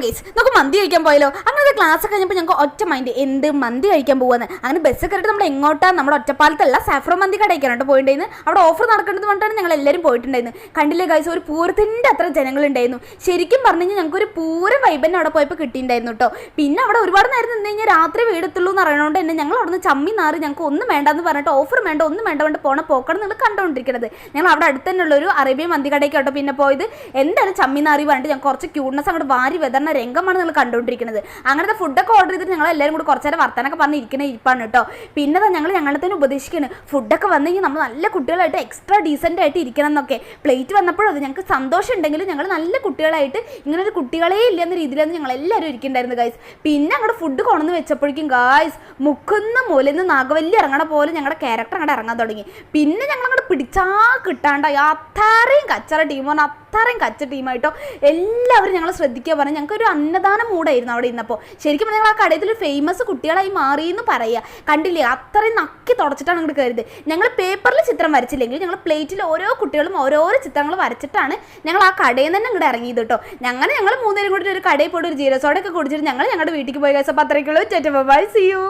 Guys. നമുക്ക് മന്തി കഴിക്കാൻ പോയാലോ? അങ്ങനെ ക്ലാസ് കഴിഞ്ഞപ്പോൾ ഞങ്ങൾക്ക് ഒറ്റ മൈൻഡ് എന്ത് മന്തി കഴിക്കാൻ പോകുന്നത് അങ്ങനെ ബസ് കയറിയിട്ട് നമ്മൾ എങ്ങോട്ടാണ് നമ്മുടെ ഒറ്റപ്പാലത്തല്ല സാഫ്രോ മന്തി കടയ്ക്കാണ് പോയിട്ടുണ്ടായിരുന്നു അവിടെ ഓഫർ നടക്കേണ്ടത് കൊണ്ടാണ് ഞങ്ങൾ എല്ലാവരും പോയിട്ടുണ്ടായിരുന്നു. കണ്ടില്ലേ ഗൈസ് ഒരു പൂരത്തിന്റെ അത്ര ജനങ്ങളുണ്ടായിരുന്നു. ശരിക്കും പറഞ്ഞു കഴിഞ്ഞാൽ ഞങ്ങൾക്ക് ഒരു പൂര വൈബന്നെ അവിടെ പോയപ്പോൾ കിട്ടിയിട്ടുണ്ടായിരുന്നു കേട്ടോ. പിന്നെ അവിടെ ഒരുപാട് നേരം നിന്ന് കഴിഞ്ഞാൽ രാത്രി വീടെത്തുള്ളൂ എന്ന് അറിയണോണ്ട് തന്നെ ഞങ്ങൾ അവിടെ നിന്ന് ചമ്മി നാറി ഞങ്ങൾക്ക് ഒന്നും വേണ്ടെന്ന് പറഞ്ഞിട്ട് ഓഫർ വേണ്ട ഒന്നും വേണ്ട കൊണ്ട് പോണ പോക്കണം നിങ്ങൾ കണ്ടുകൊണ്ടിരിക്കുന്നത് ഞങ്ങൾ അവിടെ അടുത്ത് തന്നെയുള്ള ഒരു അറേബ്യൻ മന്തി കടയ്ക്ക് കേട്ടോ പിന്നെ പോയത്. എന്തായാലും ചമ്മി നാറി പറഞ്ഞിട്ട് ഞങ്ങൾ കുറച്ച് ക്യൂട്ട്നെസ് അങ്ങോട്ട് വാരി വെതറിന രംഗമാണ് നിങ്ങൾ കണ്ടുകൊണ്ടിരിക്കുന്നത് അങ്ങനത്തെ ഫുഡൊക്കെ ഓർഡർ ചെയ്തിട്ട് ഞങ്ങൾ എല്ലാവരും കൂടി കുറച്ച് നേരം വർത്തനൊക്കെ പറഞ്ഞ് ഇരിക്കുന്ന ഇരിപ്പാണ് കേട്ടോ. പിന്നെ ഞങ്ങൾ ഞങ്ങളെ തന്നെ ഉപദേശിക്കുന്നത് ഫുഡൊക്കെ വന്നു കഴിഞ്ഞാൽ നമ്മൾ നല്ല കുട്ടികളായിട്ട് എക്സ്ട്രാ ഡീസന്റ് ആയിട്ട് ഇരിക്കണം എന്നൊക്കെ. പ്ലേറ്റ് വന്നപ്പോഴും അത് ഞങ്ങൾക്ക് സന്തോഷം ഉണ്ടെങ്കിലും ഞങ്ങൾ നല്ല കുട്ടികളായിട്ട് ഇങ്ങനെ ഒരു കുട്ടികളേ ഇല്ല എന്ന രീതിയിലാണ് ഞങ്ങൾ എല്ലാവരും ഇരിക്കുന്നുണ്ടായിരുന്നു ഗായ്സ് പിന്നെ അങ്ങോട്ട് ഫുഡ് കൊണ്ടുവന്ന് വെച്ചപ്പോഴേക്കും ഗായ്സ് മുക്കുന്ന മൂലെന്ന് നാഗവല്ലി ഇറങ്ങണ പോലെ ഞങ്ങളുടെ ക്യാരക്ടർ അങ്ങോട്ട് ഇറങ്ങാൻ തുടങ്ങി. പിന്നെ ഞങ്ങൾ അങ്ങോട്ട് പിടിച്ചാ കിട്ടാണ്ടായി. അത്രയും കച്ചറ ടീമാണ് അത്രയും കച്ച ടീമായിട്ടോ എല്ലാവരും ഞങ്ങൾ ശ്രദ്ധിക്കുക പറഞ്ഞാൽ ഞങ്ങൾക്ക് ഒരു അന്നദാന മൂടായിരുന്നു അവിടെ ഇന്നപ്പോൾ. ശരിക്കും പറഞ്ഞാൽ ആ കടയിൽ ഫേമസ് കുട്ടികളായി മാറി എന്ന് പറയുക കണ്ടില്ലേ? അത്രയും നക്കി തുടച്ചിട്ടാണ് അങ്ങോട്ട് കയറിയത്. ഞങ്ങൾ പേപ്പറിൽ ചിത്രം വരച്ചില്ലെങ്കിൽ ഞങ്ങൾ പ്ലേറ്റിൽ ഓരോ കുട്ടികളും ഓരോരോ ചിത്രങ്ങൾ വരച്ചിട്ടാണ് ഞങ്ങൾ ആ കടയിൽ തന്നെ ഇങ്ങോട്ട് ഇറങ്ങിയത് കേട്ടോ ഞങ്ങൾ ഞങ്ങൾ മൂന്നുപേരും കൂടി ഒരു കടയിൽ പോയിട്ട് ഒരു ജീരസോടെ ഒക്കെ കുടിച്ചിട്ട് ഞങ്ങൾ ഞങ്ങളുടെ വീട്ടിലേക്ക് പോയി. കഴിച്ചപ്പോൾ അത്രയ്ക്കുള്ളൂ. ചേട്ടാ ബൈ സി യു